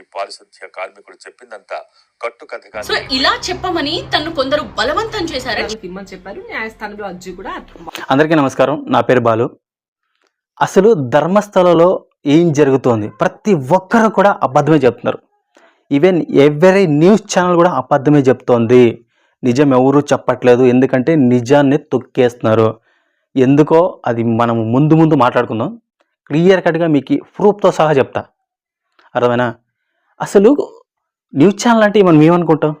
పారిశుద్ధ్య కార్మికుడు చెప్పిందంతా కట్టు కథ కాదు సో ఇలా చెప్పమని తను కొందరు బలవంతం చేశారని ఇమ్మని చెప్పారు. న్యాయస్థానంలో అర్జీ కూడా అందరికీ నమస్కారం. నా పేరు బాలు. అసలు ధర్మస్థలలో ఏం జరుగుతోంది? ప్రతి ఒక్కరు కూడా అబద్ధమే చెప్తున్నారు. ఈవెన్ ఎవరీ న్యూస్ ఛానల్ కూడా అబద్ధమే చెప్తోంది. నిజం ఎవరు చెప్పట్లేదు. ఎందుకంటే నిజాన్ని తొక్కేస్తున్నారు. ఎందుకో అది మనం ముందు ముందు మాట్లాడుకుందాం. క్లియర్ కట్గా మీకు ప్రూఫ్తో సహా చెప్తా. అర్థమైనా? అసలు న్యూస్ ఛానల్ అంటే మనం ఏమనుకుంటాం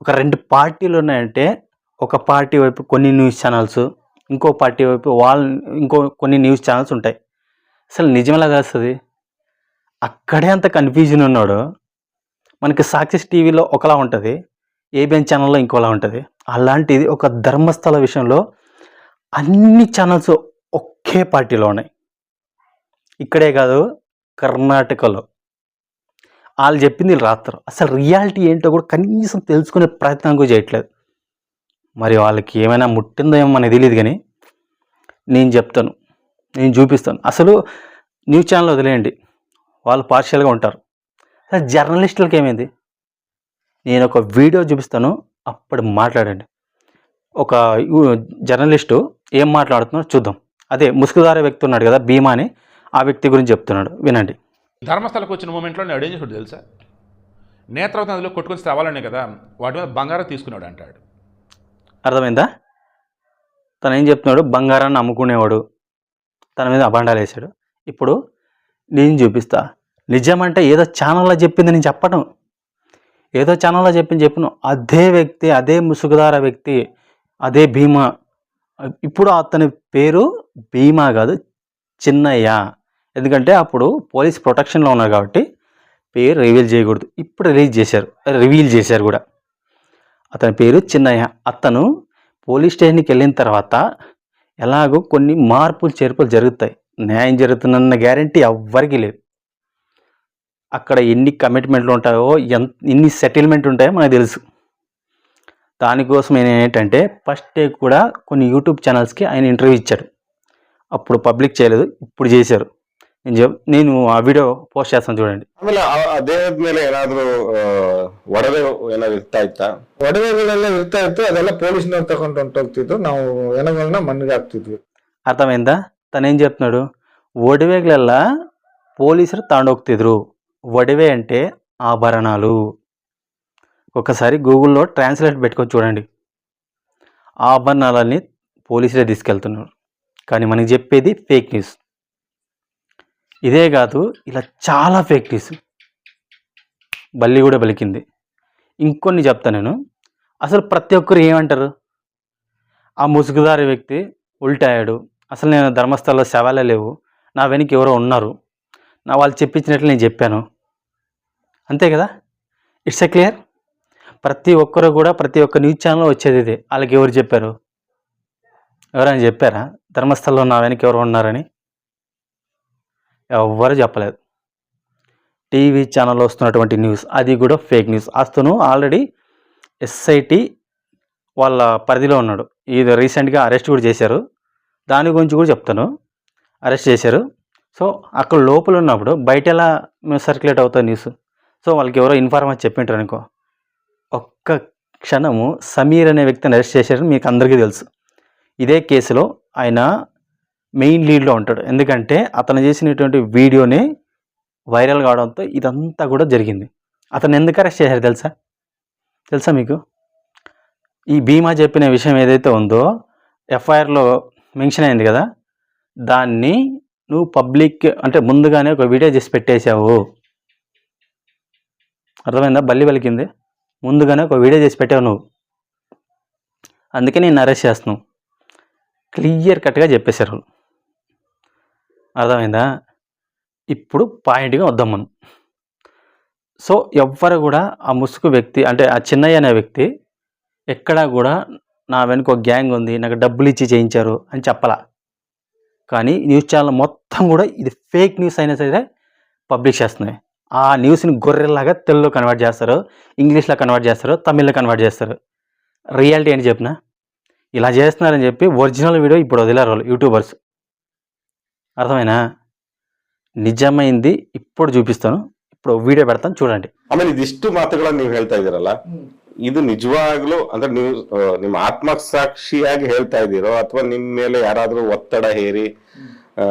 ఒక రెండు పార్టీలు ఉన్నాయంటే ఒక పార్టీ వైపు కొన్ని న్యూస్ ఛానల్స్ ఇంకో పార్టీ వైపు వాళ్ళ ఇంకో కొన్ని న్యూస్ ఛానల్స్ ఉంటాయి. అసలు నిజమేలా వస్తుంది అక్కడే అంత కన్ఫ్యూజన్ ఉన్నాడు. మనకి సాక్షి టీవీలో ఒకలా ఉంటుంది ఏబిఎన్ ఛానల్లో ఇంకోలా ఉంటుంది. అలాంటిది ఒక ధర్మస్థల విషయంలో అన్ని ఛానల్స్ ఒకే పార్టీలో ఉన్నాయి. ఇక్కడే కాదు కర్ణాటకలో. వాళ్ళు చెప్పింది వీళ్ళు రాస్తారు. అసలు రియాలిటీ ఏంటో కూడా కనీసం తెలుసుకునే ప్రయత్నం కూడా చేయట్లేదు. మరి వాళ్ళకి ఏమైనా ముట్టిందో ఏమో మనకి తెలియదు కానీ నేను చెప్తాను నేను చూపిస్తాను. అసలు న్యూస్ ఛానల్ వదిలేయండి వాళ్ళు పార్షియల్గా ఉంటారు. అసలు జర్నలిస్టులకి ఏమైంది? నేను ఒక వీడియో చూపిస్తాను అప్పుడు మాట్లాడండి. ఒక జర్నలిస్టు ఏం మాట్లాడుతున్నాడో చూద్దాం. అదే ముసుగుదార వ్యక్తి ఉన్నాడు కదా భీమా అని ఆ వ్యక్తి గురించి చెప్తున్నాడు. వినండి. ధర్మస్థలకు వచ్చిన మూమెంట్లో నేను ఏం తెలుసా? నేత్రవతి నదిలో కొట్టుకొని శ్రవాలనే కదా వాటి మీద బంగారం తీసుకున్నాడు అంటాడు. అర్థమైందా? తను ఏం చెప్తున్నాడు? బంగారాన్ని అమ్ముకునేవాడు తన మీద అభండాలు వేసాడు ఇప్పుడు నేను చూపిస్తా. నిజమంటే ఏదో ఛానల్లో చెప్పింది నేను చెప్పడం ఏదో ఛానల్లో చెప్పింది చెప్పను. అదే వ్యక్తి అదే ముసుగుదార వ్యక్తి అదే భీమా. ఇప్పుడు అతని పేరు భీమా కాదు చిన్నయ్య. ఎందుకంటే అప్పుడు పోలీస్ ప్రొటెక్షన్లో ఉన్నారు కాబట్టి పేరు రివీల్ చేయకూడదు. ఇప్పుడు రిలీజ్ చేశారు. రివీల్ చేశారు కూడా. అతని పేరు చిన్నయ్య. అతను పోలీస్ స్టేషన్కి వెళ్ళిన తర్వాత ఎలాగో కొన్ని మార్పులు చేర్పులు జరుగుతాయి. న్యాయం జరుగుతుందన్న గ్యారంటీ ఎవ్వరికీ లేదు. అక్కడ ఎన్ని కమిట్మెంట్లు ఉంటాయో ఎంత ఎన్ని సెటిల్మెంట్ ఉంటాయో మనకు తెలుసు. దానికోసం ఆయన ఏంటంటే ఫస్ట్ డే కూడా కొన్ని యూట్యూబ్ ఛానల్స్కి ఆయన ఇంటర్వ్యూ ఇచ్చాడు. అప్పుడు పబ్లిక్ చేయలేదు. ఇప్పుడు చేశారు. నేను ఆ వీడియో పోస్ట్ చేస్తాను చూడండి. ಒಡವೆ ಒಡವೆಗಳೆಲ್ಲ ಅದೆಲ್ಲ ನಾವು అర్థమైందా? తను ఏం చెప్తున్నాడు? ఒడివేగలల్లా పోలీసులు తాండోక్తిదురు. ఒడివే అంటే ఆభరణాలు. ఒకసారి గూగుల్లో ట్రాన్స్లేట్ పెట్టుకొని చూడండి. ఆభరణాలన్నీ పోలీసులే తీసుకెళ్తున్నారు. కానీ మనకి చెప్పేది ఫేక్ న్యూస్. ఇదే కాదు ఇలా చాలా ఫేక్ న్యూస్ బల్లి కూడా బలికింది. ఇంకొన్ని చెప్తా నేను. అసలు ప్రతి ఒక్కరు ఏమంటారు? ఆ ముసుగుదారి వ్యక్తి ఉల్టాయాడు. అసలు నేను ధర్మస్థలంలో శవాలే లేవు. నా వెనక ఎవరో ఉన్నారు. నా వాళ్ళు చెప్పించినట్లు నేను చెప్పాను. అంతే కదా? It's a clear? ప్రతి ఒక్కరు కూడా ప్రతి ఒక్క న్యూస్ ఛానల్లో వచ్చేది ఇదే. వాళ్ళకి ఎవరు చెప్పారు? ఎవరైనా చెప్పారా? ధర్మస్థలంలో నా వెనక ఎవరు ఉన్నారని? ఎవ్వరు చెప్పలేదు. టీవీ ఛానల్లో వస్తున్నటువంటి న్యూస్ అది కూడా ఫేక్ న్యూస్. అతను ఆల్రెడీ ఎస్ఐటి వాళ్ళ పరిధిలో ఉన్నాడు. ఇది రీసెంట్గా అరెస్ట్ కూడా చేశారు. దాని గురించి కూడా చెప్తాను. అరెస్ట్ చేశారు. సో అక్కడ లోపల ఉన్నప్పుడు బయట ఎలా సర్క్యులేట్ అవుతుంది న్యూస్? సో వాళ్ళకి ఎవరో ఇన్ఫార్మేషన్ చెప్పింటారు అనుకో. ఒక్క క్షణము సమీర్ అనే వ్యక్తిని అరెస్ట్ చేశారని మీకు అందరికీ తెలుసు. ఇదే కేసులో ఆయన మెయిన్ లీడ్లో ఉంటాడు. ఎందుకంటే అతను చేసినటువంటి వీడియోని వైరల్ కావడంతో ఇదంతా కూడా జరిగింది. అతను ఎందుకు అరెస్ట్ చేశారు తెలుసా? తెలుసా మీకు? ఈ బీమా చెప్పిన విషయం ఏదైతే ఉందో ఎఫ్ఐఆర్లో మెన్షన్ అయింది కదా? దాన్ని నువ్వు పబ్లిక్ అంటే ముందుగానే ఒక వీడియో చేసి పెట్టేశావు. అర్థమైందా? బల్లి పలికింది. ముందుగానే ఒక వీడియో చేసి పెట్టావు నువ్వు. అందుకే నేను అరెస్ట్ చేస్తున్నావు క్లియర్ కట్గా చెప్పేశారు. వాళ్ళు అర్థమైందా? ఇప్పుడు పాయింట్గా వద్దాం మనం. సో ఎవ్వరు కూడా ఆ ముసుగు వ్యక్తి అంటే ఆ చిన్నయ్య అనే వ్యక్తి ఎక్కడా కూడా నా వెనుక ఒక గ్యాంగ్ ఉంది నాకు డబ్బులు ఇచ్చి చేయించారు అని చెప్పలా. కానీ న్యూస్ ఛానల్ మొత్తం కూడా ఇది ఫేక్ న్యూస్ అయినా సరే పబ్లిష్ చేస్తున్నాయి. ఆ న్యూస్ని గొర్రెలాగా తెలుగులో కన్వర్ట్ చేస్తారు ఇంగ్లీష్లో కన్వర్ట్ చేస్తారు తమిళ్ళో కన్వర్ట్ చేస్తారు. రియాలిటీ అని చెప్పిన? ఇలా చేస్తున్నారని చెప్పి ఒరిజినల్ వీడియో ఇప్పుడు వదిలేరు వాళ్ళు యూట్యూబర్స్. అర్థమైనా నిజమైంది ఇప్పుడు చూపిస్తాను ఇప్పుడు వీడియో పెడతాను చూడండి ಆಮೇಲೆ ಇದಿಷ್ಟು ಮಾತುಗಳನ್ನ ನೀವು ಹೇಳ್ತಾ ಇದ್ದೀರಲ್ಲ ಇದು ನಿಜವಾಗ್ಲೂ ಅಂದ್ರೆ ನೀವು ಆ, ನಿಮ್ಮ ಆತ್ಮಸಾಕ್ಷಿಯಾಗಿ ಹೇಳ್ತಾ ಇದ್ದೀರೋ ಅಥವಾ ನಿಮ್ ಮೇಲೆ ಯಾರಾದ್ರೂ ಒತ್ತಡ ಹೇರಿ ಆ,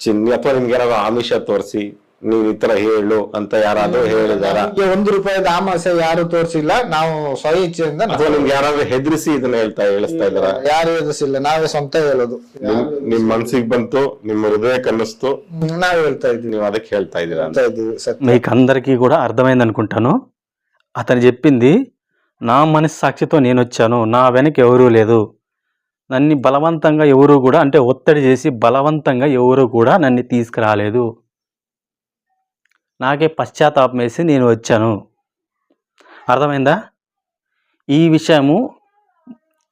ಚಿನ್ನಿ ಅಥವಾ ನಿಮ್ಗೆ ಯಾರಾದ್ರೂ ಆಮಿಷ ತೋರಿಸಿ ನೀವು ಈ ತರ ಹೇಳು ಅಂತ ಯಾರಾದ್ರೂ ಹೇಳಿದಾರ ನಮ್ಗೆ ಒಂದು ರೂಪಾಯಿದ ಆಮಾಸೆ ಯಾರು ತೋರಿಸಿಲ್ಲ ನಾವು ಸ್ವ ಇಚ್ಛೆಯಿಂದ ನಾವು- ಅಥವಾ ನಿಮ್ಗೆ ಯಾರಾದ್ರೂ ಹೆದರಿಸಿ ಇದನ್ನ ಹೇಳ್ತಾ ಹೇಳಿಸ್ತಾ ಇದಾರ ಯಾರು ಎದುರಿಸಿಲ್ಲ ನಾವೇ ಸ್ವಂತ ಹೇಳೋದು ನಿಮ್ ನಿಮ್ ಮನ್ಸಿಗೆ ಬಂತು ನಿಮ್ಮ ಹೃದಯಕ್ಕೆ ಅನ್ನಿಸ್ತು ನಾವ್ ಹೇಳ್ತಾ ಇದ್ದೀವಿ ನೀವು ಅದಕ್ಕೆ ಹೇಳ್ತಾ ಇದ್ದೀರಾ ಅಂತ ಹೇಳ್ತಾ ಇದ್ದೀವಿ ಸತ್ಯ మీకు అందరికీ కూడా అర్థమైంది అనుకుంటాను అతను చెప్పింది నా మనస్సాక్షితో నేను వచ్చాను నా వెనక ఎవరూ లేదు నన్ను బలవంతంగా ఎవరు కూడా అంటే ఒత్తిడి చేసి బలవంతంగా ఎవరు కూడా నన్ను తీసుకురాలేదు నాకే పశ్చాత్తాపం వేసి నేను వచ్చాను. అర్థమైందా? ఈ విషయము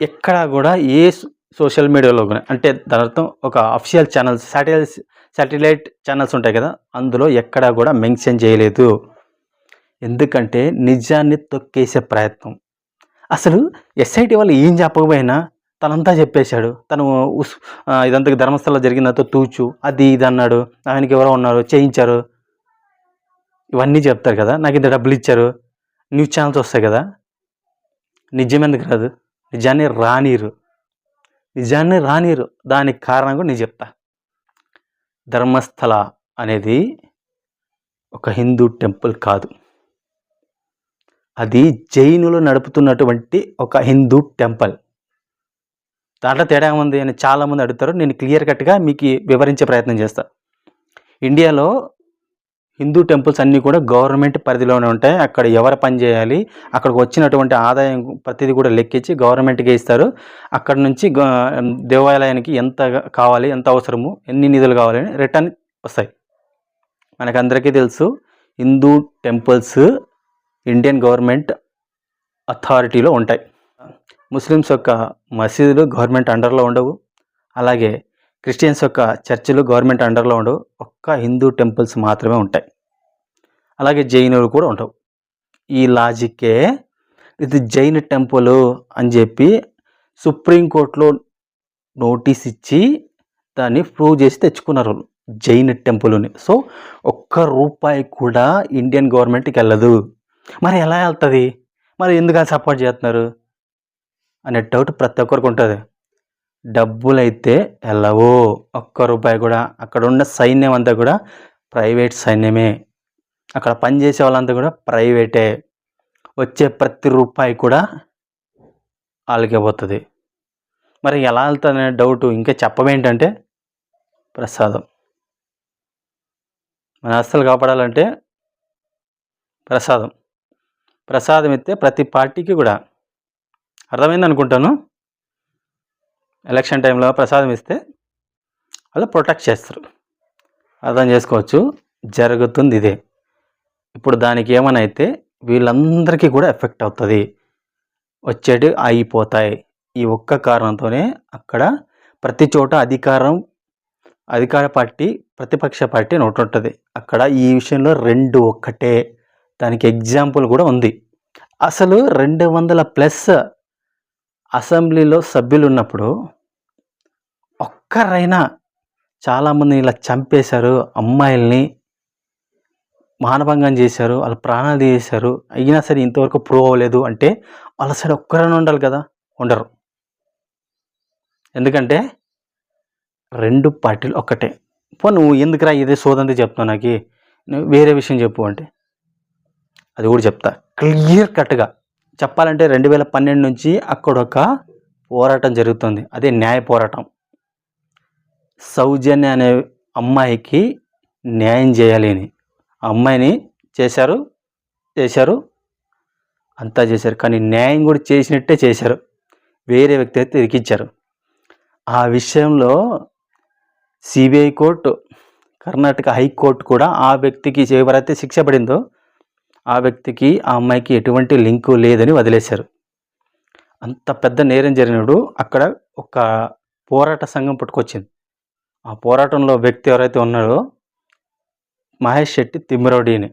ఎక్కడా కూడా ఏ సోషల్ మీడియాలో కూడా అంటే దాని అర్థం ఒక official channels satellite satellite channels ఉంటాయి కదా అందులో ఎక్కడా కూడా మెన్షన్ చేయలేదు. ఎందుకంటే నిజాన్ని తొక్కేసే ప్రయత్నం. అసలు ఎస్ఐటి వాళ్ళు ఏం చెప్పకపోయినా తనంతా చెప్పేశాడు. తను ఉస్ ఇదంతా ధర్మస్థలంలో జరిగినంత తూచు అది ఇది అన్నాడు ఆయనకి ఎవరో ఉన్నారు చేయించారు. ఇవన్నీ చెప్తారు కదా నాకు ఇంత డబ్బులు ఇచ్చారు న్యూస్ ఛానల్స్ వస్తాయి కదా. నిజం ఎందుకు రాదు? నిజాన్ని రానీరు. నిజాన్ని రానీరు. దానికి కారణం కూడా నేను చెప్తా. ధర్మస్థల అనేది ఒక హిందూ టెంపుల్ కాదు. అది జైనులు నడుపుతున్నటువంటి ఒక హిందూ టెంపుల్. దాంట్లో తేడా ఉంది అని చాలామంది అడుగుతారు. నేను క్లియర్ కట్గా మీకు వివరించే ప్రయత్నం చేస్తా. ఇండియాలో హిందూ టెంపుల్స్ అన్నీ కూడా గవర్నమెంట్ పరిధిలోనే ఉంటాయి. అక్కడ ఎవరు పని చేయాలి అక్కడికి వచ్చినటువంటి ఆదాయం ప్రతిదీ కూడా లెక్కించి గవర్నమెంట్కే ఇస్తారు. అక్కడ నుంచి గ- దేవాలయానికి ఎంత కావాలి ఎంత అవసరము ఎన్ని నిధులు కావాలని రిటర్న్ వస్తాయి. మనకందరికీ తెలుసు హిందూ టెంపుల్స్ ఇండియన్ గవర్నమెంట్ అథారిటీలో ఉంటాయి. ముస్లిమ్స్ యొక్క మసీదులు గవర్నమెంట్ అండర్లో ఉండవు. అలాగే క్రిస్టియన్స్ యొక్క చర్చిలు గవర్నమెంట్ అండర్లో ఉండవు. ఒక్క హిందూ టెంపుల్స్ మాత్రమే ఉంటాయి. అలాగే జైనులు కూడా ఉండవు. ఈ లాజిక్కే ఇది జైన్ టెంపుల్ అని చెప్పి సుప్రీంకోర్టులో నోటీస్ ఇచ్చి దాన్ని ప్రూవ్ చేసి తెచ్చుకున్నారు వాళ్ళు. జైన్ టెంపుల్ని. సో ఒక్క రూపాయి కూడా ఇండియన్ గవర్నమెంట్కి వెళ్ళదు. మరి ఎలా వెళ్తుంది? మరి ఎందుకు సపోర్ట్ చేస్తున్నారు? అనే డౌట్ ప్రతి ఒక్కరికి ఉంటుంది. డబ్బులైతే ఎలావో ఒక్క రూపాయి కూడా అక్కడ ఉన్న సైన్యం అంతా కూడా ప్రైవేట్ సైన్యమే. అక్కడ పనిచేసే వాళ్ళంతా కూడా ప్రైవేటే. వచ్చే ప్రతి రూపాయి కూడా వాళ్ళకే పోతుంది. మరి ఎలా వెళ్తుందనే డౌట్ ఇంకా చెప్పమేంటంటే ప్రసాదం. మన ఆస్తులు కాపాడాలంటే ప్రసాదం. ప్రసాదం ఇస్తే ప్రతి పార్టీకి కూడా. అర్థమైంది అనుకుంటాను ఎలక్షన్ టైంలో ప్రసాదం ఇస్తే వాళ్ళు ప్రొటెక్ట్ చేస్తారు. అర్థం చేసుకోవచ్చు. జరుగుతుంది ఇదే. ఇప్పుడు దానికి ఏమైనా అయితే వీళ్ళందరికీ కూడా ఎఫెక్ట్ అవుతుంది. వచ్చేటి అయిపోతాయి ఈ ఒక్క కారణంతోనే అక్కడ ప్రతి చోట అధికారం అధికార పార్టీ ప్రతిపక్ష పార్టీ నోటుంటుంది ఉంటుంది. అక్కడ ఈ విషయంలో రెండు ఒక్కటే. దానికి ఎగ్జాంపుల్ కూడా ఉంది. అసలు రెండు వందల ప్లస్ అసెంబ్లీలో సభ్యులు ఉన్నప్పుడు ఒక్కరైనా చాలామంది ఇలా చంపేశారు అమ్మాయిల్ని మానభంగం చేశారు వాళ్ళ ప్రాణాలు తీసేశారు. అయినా సరే ఇంతవరకు ప్రూవ్ అవ్వలేదు అంటే వాళ్ళ సైడ్ ఒక్కరైనా ఉండాలి కదా ఉండరు. ఎందుకంటే రెండు పార్టీలు ఒక్కటే. పో నువ్వు ఎందుకురా ఇదే సోదంతి చెప్తావు నాకు? నువ్వు వేరే విషయం చెప్పు అంటే. అది కూడా చెప్తా. క్లియర్ కట్గా. చెప్పాలంటే రెండు వేల పన్నెండు నుంచి అక్కడ ఒక పోరాటం జరుగుతుంది. అదే న్యాయ పోరాటం. సౌజన్య అనే అమ్మాయికి న్యాయం చేయాలి అని ఆ అమ్మాయిని చేశారు చేశారు అంతా చేశారు. కానీ న్యాయం కూడా చేసినట్టే చేశారు. వేరే వ్యక్తి అయితే ఇరికిచ్చారు ఆ విషయంలో సిబిఐ కోర్టు కర్ణాటక హైకోర్టు కూడా ఆ వ్యక్తికి ఎవరైతే శిక్ష పడిందో ఆ వ్యక్తికి ఆ అమ్మాయికి ఎటువంటి లింకు లేదని వదిలేశారు. అంత పెద్ద నేరం జరిగినప్పుడు అక్కడ ఒక పోరాట సంఘం పుట్టుకొచ్చింది. ఆ పోరాటంలో వ్యక్తి ఎవరైతే ఉన్నారో మహేష్ శెట్టి తిమ్మరౌడిని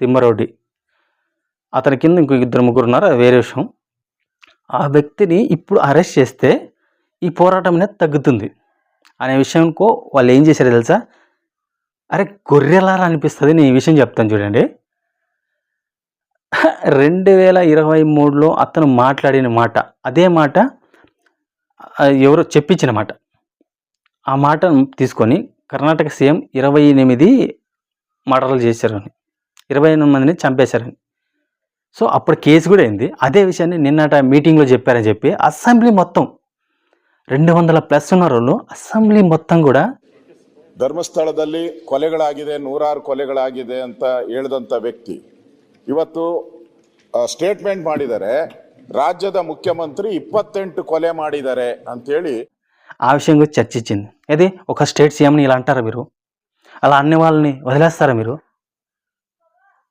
తిమ్మరౌడి అతని కింద ఇంకో ఇద్దరు ముగ్గురు ఉన్నారు అది వేరే విషయం. ఆ వ్యక్తిని ఇప్పుడు అరెస్ట్ చేస్తే ఈ పోరాటం అనేది తగ్గుతుంది. అనే విషయంకో వాళ్ళు ఏం చేశారో తెలుసా? అరే గొర్రెలారా అనిపిస్తుంది నేను ఈ విషయం చెప్తాను చూడండి. రెండు వేల ఇరవై మూడులో అతను మాట్లాడిన మాట అదే మాట ఎవరో చెప్పించిన మాట. ఆ మాటను తీసుకొని కర్ణాటక సీఎం ఇరవై ఎనిమిది మర్డర్లు చేశారని ఇరవై ఎనిమిది మందిని చంపేశారని సో అప్పుడు కేసు కూడా అయింది అదే విషయాన్ని నిన్నట మీటింగ్లో చెప్పారని చెప్పి అసెంబ్లీ మొత్తం రెండు వందల ప్లస్ ఉన్న వాళ్ళు అసెంబ్లీ మొత్తం కూడా ಧರ್ಮಸ್ಥಳದಲ್ಲಿ ಕೊಲೆಗಳಾಗಿದೆ ನೂರಾರು ಕೊಲೆಗಳಾಗಿದೆ ಅಂತ ಹೇಳಿದಂಥ ವ್ಯಕ್ತಿ ಇವತ್ತು ಸ್ಟೇಟ್ಮೆಂಟ್ ಮಾಡಿದ್ದಾರೆ ರಾಜ್ಯದ ಮುಖ್ಯಮಂತ್ರಿ ಇಪ್ಪತ್ತೆಂಟು ಕೊಲೆ ಮಾಡಿದ್ದಾರೆ ಅಂತೇಳಿ ఆ విషయం గురించి చర్చించింది. అది ఒక స్టేట్ సీఎంని ఇలా అంటారా మీరు? అలా అన్ని వాళ్ళని వదిలేస్తారా మీరు?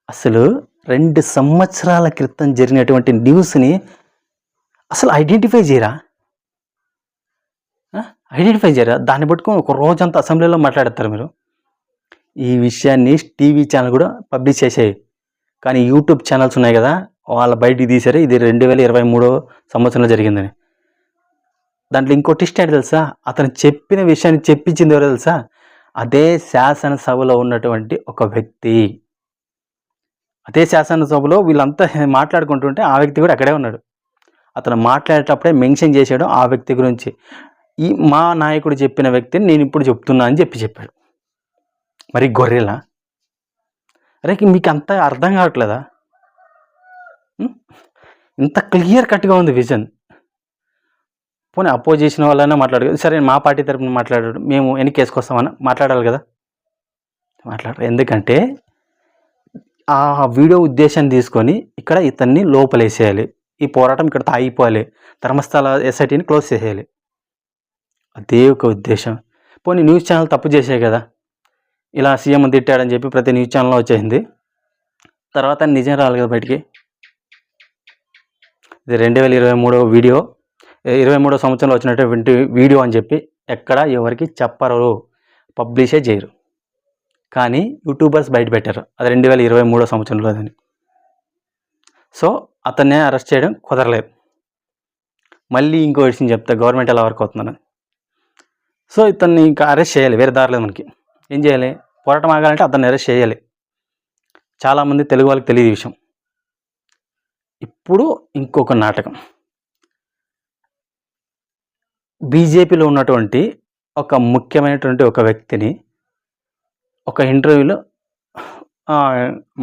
అసలు రెండు సంవత్సరాల క్రితం జరిగినటువంటి న్యూస్ని అసలు ఐడెంటిఫై చేయరా? ఐడెంటిఫై చేయరా? దాన్ని పట్టుకొని ఒక రోజంతా అసెంబ్లీలో మాట్లాడతారు మీరు? ఈ విషయాన్ని టీవీ ఛానల్ కూడా పబ్లిష్ చేసాయి. కానీ యూట్యూబ్ ఛానల్స్ ఉన్నాయి కదా వాళ్ళ బయటికి తీసారు ఇది రెండు వేల ఇరవై మూడో సంవత్సరంలో జరిగిందని. దాంట్లో ఇంకో ట్విస్ట్ ఏంటి తెలుసా? అతను చెప్పిన విషయాన్ని చెప్పించింది ఎవరో తెలుసా? అదే శాసనసభలో ఉన్నటువంటి ఒక వ్యక్తి. అదే శాసనసభలో వీళ్ళంతా మాట్లాడుకుంటుంటే ఆ వ్యక్తి కూడా అక్కడే ఉన్నాడు. అతను మాట్లాడేటప్పుడే మెన్షన్ చేశాడు ఆ వ్యక్తి గురించి. ఈ మా నాయకుడు చెప్పిన వ్యక్తిని నేను ఇప్పుడు చెప్తున్నా అని చెప్పి చెప్పాడు. మరి గొర్రెలా? అరే మీకు అంత అర్థం కావట్లేదా? ఇంత క్లియర్ కట్గా ఉంది విజన్. పోనీ అపోజిషన్ వాళ్ళైనా మాట్లాడగలరు సరే మా పార్టీ తరపున మాట్లాడాడు మేము ఎన్ని కేసుకొస్తామని మాట్లాడాలి కదా? మాట్లాడారు ఎందుకంటే ఆ వీడియో ఉద్దేశాన్ని తీసుకొని ఇక్కడ ఇతన్ని లోపలేసేయాలి. ఈ పోరాటం ఇక్కడ తాగిపోవాలి ధర్మస్థల ఎస్ఐటీని క్లోజ్ చేసేయాలి. అదే ఒక ఉద్దేశం. పోనీ న్యూస్ ఛానల్ తప్పు చేసాయి కదా? ఇలా సీఎం తిట్టాడని చెప్పి ప్రతి న్యూస్ ఛానల్లో వచ్చేసింది. తర్వాత నిజం రాలి కదా బయటికి? ఇది రెండు వేల ఇరవై మూడో వీడియో. ఇరవై మూడో సంవత్సరంలో వచ్చినటువంటి వీడియో అని చెప్పి ఎక్కడ ఎవరికి చెప్పరు. పబ్లిషే చేయరు. కానీ యూట్యూబర్స్ బయట పెట్టారు. అది రెండు వేల ఇరవై మూడో సంవత్సరంలో అని సో అతన్నే అరెస్ట్ చేయడం కుదరలేదు. మళ్ళీ ఇంకో విషయం చెప్తా. గవర్నమెంట్ ఎలా వర్క్ అవుతుందని. సో ఇతన్ని ఇంకా అరెస్ట్ చేయాలి. వేరే దారిలేదు మనకి. ఏం చేయాలి? పోరాటం ఆగాలంటే అతన్ని అరెస్ట్ చేయాలి. చాలామంది తెలుగు వాళ్ళకి తెలియదు విషయం. ఇప్పుడు ఇంకొక నాటకం. బీజేపీలో ఉన్నటువంటి ఒక ముఖ్యమైనటువంటి ఒక వ్యక్తిని ఒక ఇంటర్వ్యూలో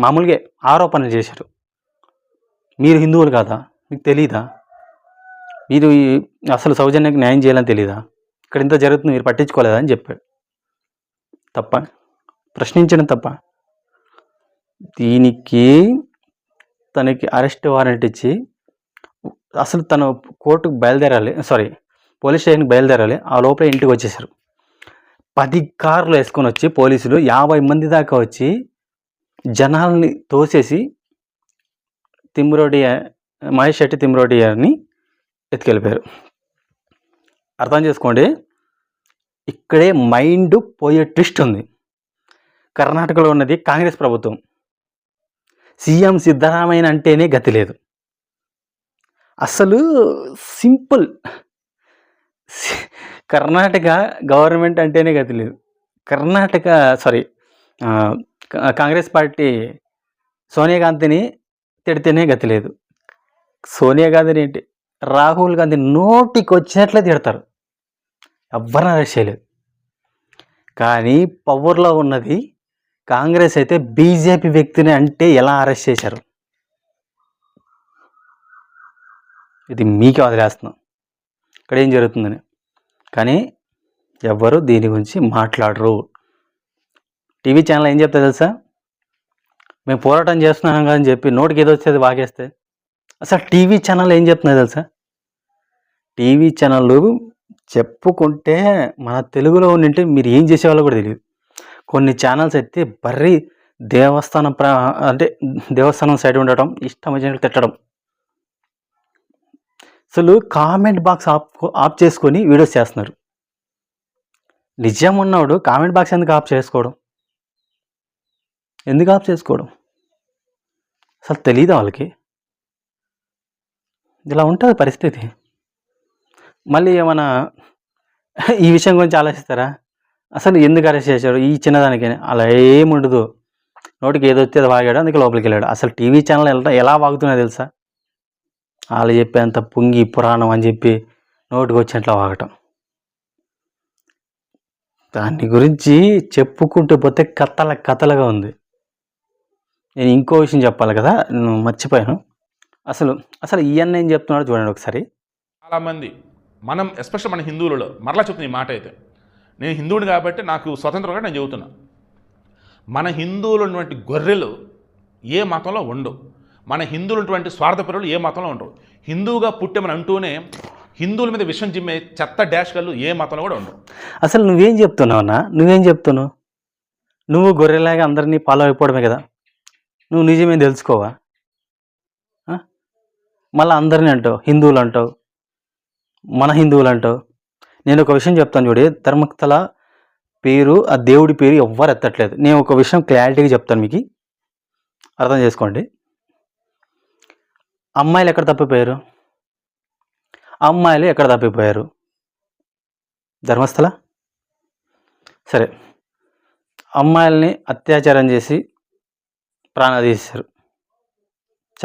మామూలుగా ఆరోపణలు చేశారు. మీరు హిందువులు కాదా? మీకు తెలీదా? మీరు అసలు సౌజన్యకి న్యాయం చేయాలని తెలీదా? ఇక్కడ ఇంత జరుగుతుంది మీరు పట్టించుకోలేదా అని చెప్పాడు. తప్ప? ప్రశ్నించడం తప్ప? దీనికి తనకి అరెస్ట్ వారెంట్ ఇచ్చి అసలు తను కోర్టుకు బయలుదేరాలి సారీ పోలీస్ స్టేషన్కి బయలుదేరాలి. ఆ లోపల ఇంటికి వచ్చేసారు. పది కార్లు వేసుకొని వచ్చి పోలీసులు యాభై మంది దాకా వచ్చి జనాల్ని తోసేసి తిమ్మిరోడి మహేష్ శెట్టి తిమ్మిరోడి గారిని ఎత్తుకెళ్ళిపోయారు. అర్థం చేసుకోండి ఇక్కడే మైండ్ పోయే ట్విస్ట్ ఉంది. కర్ణాటకలో ఉన్నది కాంగ్రెస్ ప్రభుత్వం. సీఎం సిద్ధరామయ్య అంటేనే గతి లేదు. అసలు సింపుల్ కర్ణాటక గవర్నమెంట్ అంటేనే గతి లేదు కర్ణాటక సారీ కాంగ్రెస్ పార్టీ సోనియా గాంధీని తిడితేనే గతి లేదు సోనియా గాంధీని ఏంటి? రాహుల్ గాంధీ నోటికి వచ్చినట్లే తిడతారు. ఎవరిని అరెస్ట్ చేయలేదు. కానీ పవర్లో ఉన్నది కాంగ్రెస్ అయితే బీజేపీ వ్యక్తిని అంటే ఎలా అరెస్ట్ చేశారు? ఇది మీకే వదిలేస్తున్నాం. ఇక్కడ ఏం జరుగుతుందని. కానీ ఎవ్వరు దీని గురించి మాట్లాడరు. టీవీ ఛానల్ ఏం చెప్తా తెలుసా? మేము పోరాటం చేస్తున్నాం కదా అని చెప్పి నోటికి ఏదో వచ్చేది వాగేస్తే. అసలు టీవీ ఛానల్ ఏం చెప్తున్నాయి తెలుసా? టీవీ ఛానళ్ళు చెప్పుకుంటే మన తెలుగులో ఉండింటే మీరు ఏం చేసేవాళ్ళో కూడా తెలియదు. కొన్ని ఛానల్స్ అయితే బర్రీ దేవస్థానం ప్ర అంటే దేవస్థానం సైడ్ ఉండటం ఇష్టం వచ్చినట్టు తిట్టడం. అసలు కామెంట్ బాక్స్ ఆఫ్ ఆఫ్ చేసుకొని వీడియోస్ చేస్తున్నారు. నిజం ఉన్నవాడు కామెంట్ బాక్స్ ఎందుకు ఆఫ్ చేసుకోవడం? ఎందుకు ఆఫ్ చేసుకోవడం? అసలు తెలియదు వాళ్ళకి? ఇలా ఉంటుంది పరిస్థితి. మళ్ళీ ఏమైనా ఈ విషయం గురించి ఆలోచిస్తారా? అసలు ఎందుకు అరెస్ట్ చేశాడు ఈ చిన్నదానికి అలా ఏముండదు. నోటికి ఏదో వచ్చేది వాగాడు అందుకే లోపలికి వెళ్ళాడు. అసలు టీవీ ఛానల్ ఎలా ఎలా వాగుతున్నా తెలుసా? వాళ్ళు చెప్పేంత పుంగి పురాణం అని చెప్పి నోటికి వచ్చినట్లు వాగటం. దాని గురించి చెప్పుకుంటూ పోతే కథల కథలుగా ఉంది. నేను ఇంకో విషయం చెప్పాలి కదా నువ్వు మర్చిపోయాను. అసలు అసలు ఈయన ఏం చెప్తున్నాడో చూడండి ఒకసారి. చాలామంది మనం ఎస్పెషల్ మన హిందువులలో మరలా చెప్తుంది ఈ మాట అయితే నేను హిందువుని కాబట్టి నాకు స్వతంత్రంగా నేను చెబుతున్నా. మన హిందువులు ఉన్నటువంటి గొర్రెలు ఏ మతంలో ఉండవు. మన హిందువులు స్వార్థ స్వార్థపరులు ఏ మతంలో ఉండరు. హిందువుగా పుట్టామని అంటూనే హిందువుల మీద విషం జిమ్మే చెత్త డాష్ గల్లు ఏ మతంలో కూడా ఉండరు. అసలు నువ్వేం చెప్తున్నావు అన్న? నువ్వేం చెప్తున్నావు? నువ్వు గొర్రెలాగా అందరినీ ఫాలో అయిపోవడమే కదా? నువ్వు నిజమే తెలుసుకోవా? మళ్ళీ అందరినీ అంటావు హిందువులు అంటావు మన హిందువులు అంటావు. నేను ఒక విషయం చెప్తాను చూడి ధర్మస్థల పేరు ఆ దేవుడి పేరు ఎవ్వరు ఎత్తట్లేదు. నేను ఒక విషయం క్లారిటీగా చెప్తాను మీకు. అర్థం చేసుకోండి. అమ్మాయిలు ఎక్కడ తప్పిపోయారు? అమ్మాయిలు ఎక్కడ తప్పిపోయారు? ధర్మస్థల? సరే. అమ్మాయిల్ని అత్యాచారం చేసి ప్రాణాలు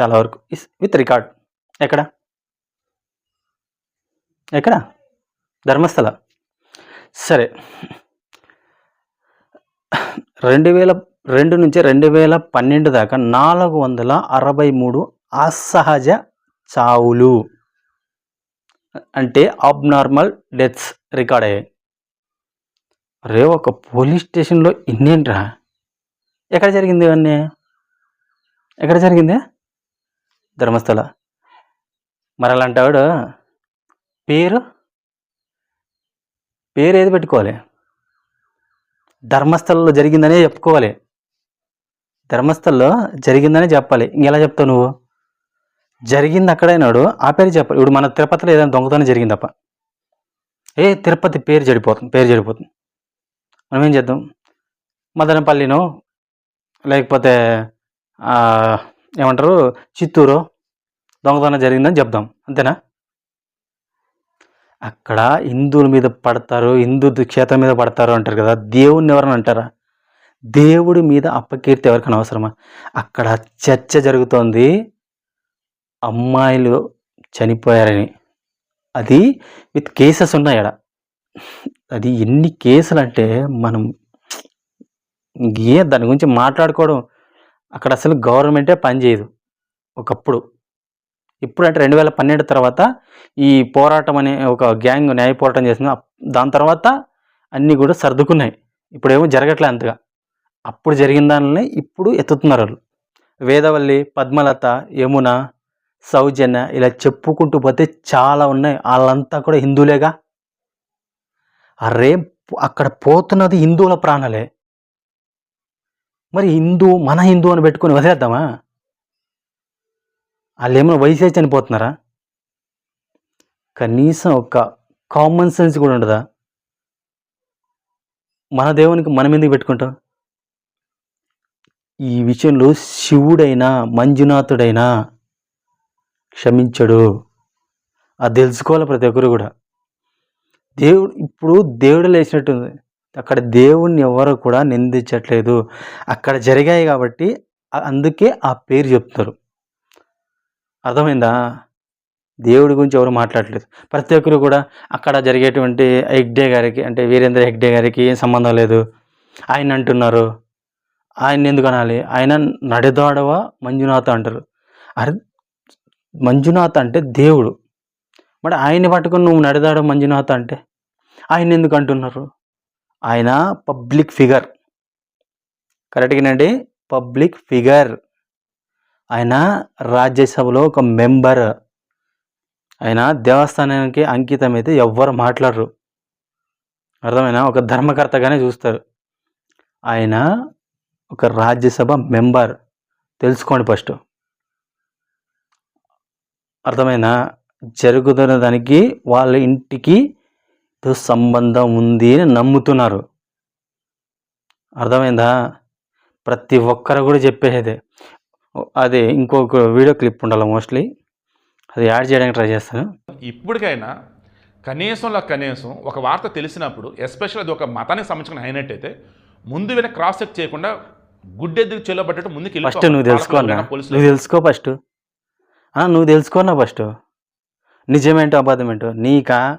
చాలా వరకు. With record. ఎక్కడ? ఎక్కడ? ధర్మస్థల. సరే. రెండు వేల రెండు నుంచి రెండు వేల పన్నెండు దాకా నాలుగు వందల అరవై మూడు అసహజ చావులు. అంటే అబ్నార్మల్ డెత్స్ రికార్డ్ అయ్యాయి. రే ఒక పోలీస్ స్టేషన్లో ఇన్నేంట్రా? ఎక్కడ జరిగింది ఇవన్నీ? ఎక్కడ జరిగింది? ధర్మస్థల. మరి అలాంటావాడు పేరు? పేరు ఏది పెట్టుకోవాలి? ధర్మస్థలంలో జరిగిందనే చెప్పుకోవాలి. ధర్మస్థల్లో జరిగిందనే చెప్పాలి. ఇంకెలా చెప్తావు నువ్వు? జరిగింది అక్కడైనాడు ఆ పేరు చెప్ప ఇప్పుడు మన తిరుపతిలో ఏదైనా దొంగతనం జరిగిందప్ప. ఏ తిరుపతి పేరు చెడిపోతుంది పేరు చెడిపోతుంది. మనం ఏం చేద్దాం? మదనపల్లినో లేకపోతే ఏమంటారు చిత్తూరు దొంగతనం జరిగిందని చెప్దాం. అంతేనా? అక్కడ హిందువుల మీద పడతారు హిందూ క్షేత్రం మీద పడతారు అంటారు కదా దేవుణ్ణి ఎవరైనా అంటారా? దేవుడి మీద అప్పకీర్తి ఎవరికైనా అవసరమా? అక్కడ చర్చ జరుగుతోంది. అమ్మాయిలు చనిపోయారని. అది విత్ కేసెస్ ఉన్నాయి ఆడ. అది ఎన్ని కేసులు అంటే మనం ఏ దాని గురించి మాట్లాడుకోవడం అక్కడ అసలు గవర్నమెంటే పనిచేయదు ఒకప్పుడు. ఇప్పుడు అంటే రెండు వేల పన్నెండు తర్వాత ఈ పోరాటం అనే ఒక గ్యాంగ్ న్యాయ పోరాటం చేసింది. దాని తర్వాత అన్నీ కూడా సర్దుకున్నాయి. ఇప్పుడేమో జరగట్లే అంతగా. అప్పుడు జరిగిన దానిని ఇప్పుడు ఎత్తుతున్నారు వాళ్ళు. వేదవల్లి పద్మలత యమున సౌజన్య ఇలా చెప్పుకుంటూ పోతే చాలా ఉన్నాయి. వాళ్ళంతా కూడా హిందువులేగా? అరే అక్కడ పోతున్నది హిందువుల ప్రాణాలే. మరి హిందూ మన హిందూ అని పెట్టుకొని వదిలేద్దామా? వాళ్ళు ఏమైనా వయసే చనిపోతున్నారా? కనీసం ఒక కామన్ సెన్స్ కూడా ఉండదా? మన దేవునికి మనం ఎందుకు పెట్టుకుంటాం? ఈ విషయంలో శివుడైనా మంజునాథుడైనా క్షమించడు. అది తెలుసుకోవాలి ప్రతి ఒక్కరు కూడా. దేవుడు ఇప్పుడు దేవుడు లేచినట్టుంది. అక్కడ దేవుణ్ణి ఎవరు కూడా నిందించట్లేదు. అక్కడ జరిగాయి కాబట్టి అందుకే ఆ పేరు చెప్తారు. అర్థమైందా? దేవుడి గురించి ఎవరు మాట్లాడలేదు ప్రతి ఒక్కరు కూడా అక్కడ జరిగేటువంటి హెగ్డే గారికి అంటే వీరేంద్ర హెగ్డే గారికి ఏం సంబంధం లేదు. ఆయన అంటున్నారు. ఆయన ఎందుకు అనాలి? ఆయన నడిదాడవ? మంజునాథ అంటారు. అరే మంజునాథ్ అంటే దేవుడు. మరి ఆయన్ని పట్టుకొని నువ్వు నడిదాడు మంజునాథ్ అంటే? ఆయన ఎందుకు అంటున్నారు? ఆయన పబ్లిక్ ఫిగర్. కరెక్ట్గానండి పబ్లిక్ ఫిగర్. ఆయన రాజ్యసభలో ఒక మెంబర్. ఆయన దేవస్థానానికి అంకితం అయితే ఎవ్వరు మాట్లాడరు. అర్థమైనా? ఒక ధర్మకర్తగానే చూస్తారు. ఆయన ఒక రాజ్యసభ మెంబర్. తెలుసుకోండి ఫస్ట్. అర్థమైనా జరుగుతున్న దానికి వాళ్ళ ఇంటికి సంబంధం ఉంది అని నమ్ముతున్నారు. అర్థమైందా? ప్రతి ఒక్కరు కూడా చెప్పేదే అదే ఇంకొక వీడియో క్లిప్ ఉండాలి మోస్ట్లీ. అది యాడ్ చేయడానికి ట్రై చేస్తాను. ఇప్పటికైనా కనీసంలో కనీసం ఒక వార్త తెలిసినప్పుడు ఎస్పెషల్ అది ఒక మతానికి సంబంధించిన హైనట్ అయితే ముందు వెనక క్రాస్ చెక్ చేయకుండా గుడ్డెద్దుకు చెల్లబడ్డట్టు ముందుకు ఫస్ట్ నువ్వు తెలుసుకో నువ్వు తెలుసుకో ఫస్ట్. నువ్వు తెలుసుకోనా ఫస్ట్? నిజమేంటో అబద్ధమేంటో? నీకా?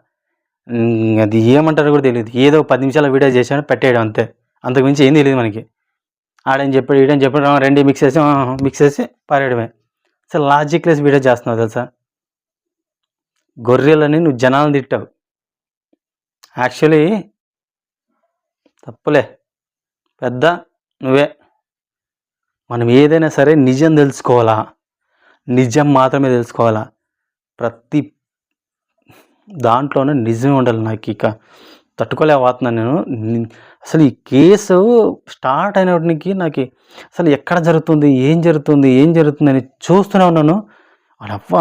అది ఏమంటారో కూడా తెలియదు. ఏదో పది నిమిషాల వీడియో చేసాను పెట్టేయడం అంతే. అంతకుమించి ఏం తెలియదు మనకి. ఆడని చెప్పాడు ఈడని చెప్పాడు రెండు మిక్స్ చేసి మిక్స్ చేసి పారేయడమే. అసలు లాజిక్లెస్ వీడియో చేస్తున్నావు తెలుసా? గొర్రెలని నువ్వు జనాలను తిట్టావు. యాక్చువల్లీ తప్పులే. పెద్ద నువ్వే. మనం ఏదైనా సరే నిజం తెలుసుకోవాలా? నిజం మాత్రమే తెలుసుకోవాలా? ప్రతి దాంట్లోనే నిజమే ఉండాలి నాకు ఇక. తట్టుకోలేకపోతున్నాను నేను. అసలు ఈ కేసు స్టార్ట్ అయినప్పటికి నాకు అసలు ఎక్కడ జరుగుతుంది ఏం జరుగుతుంది ఏం జరుగుతుంది అని చూస్తూనే ఉన్నాను. అడవ్వ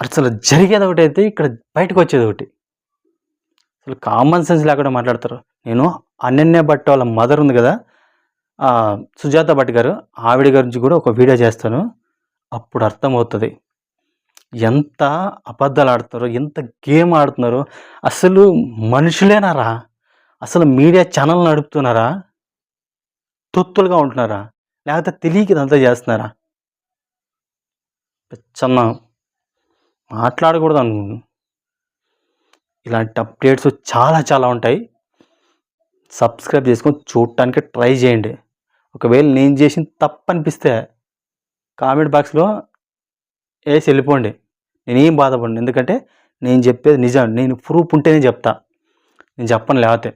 అసలు జరిగేది ఒకటి అయితే ఇక్కడ బయటకు వచ్చేది ఒకటి. అసలు కామన్ సెన్స్ లేకుండా మాట్లాడతారు. నేను అనన్య భట్ వాళ్ళ మదర్ ఉంది కదా సుజాత భట్ గారు ఆవిడ గురించి కూడా ఒక వీడియో చేస్తాను. అప్పుడు అర్థమవుతుంది. ఎంత అబద్ధాలు ఆడుతున్నారో ఎంత గేమ్ ఆడుతున్నారో అసలు మనుషులేనారా? అసలు మీడియా ఛానల్ నడుపుతున్నారా? తొత్తులుగా ఉంటున్నారా? లేకపోతే తెలియక ఇదంతా చేస్తున్నారా? చిన్న మాట్లాడకూడదు అనుకుంటున్నాను ఇలాంటి అప్డేట్స్ చాలా చాలా ఉంటాయి. సబ్స్క్రైబ్ చేసుకొని చూడటానికి ట్రై చేయండి. ఒకవేళ నేను చేసిన తప్పు అనిపిస్తే కామెంట్ బాక్స్లో వేసి వెళ్ళిపోండి నేనేం బాధపడను. ఎందుకంటే నేను చెప్పేది నిజం. నేను ప్రూఫ్ ఉంటేనే చెప్తా. నేను చెప్పను లేకపోతే.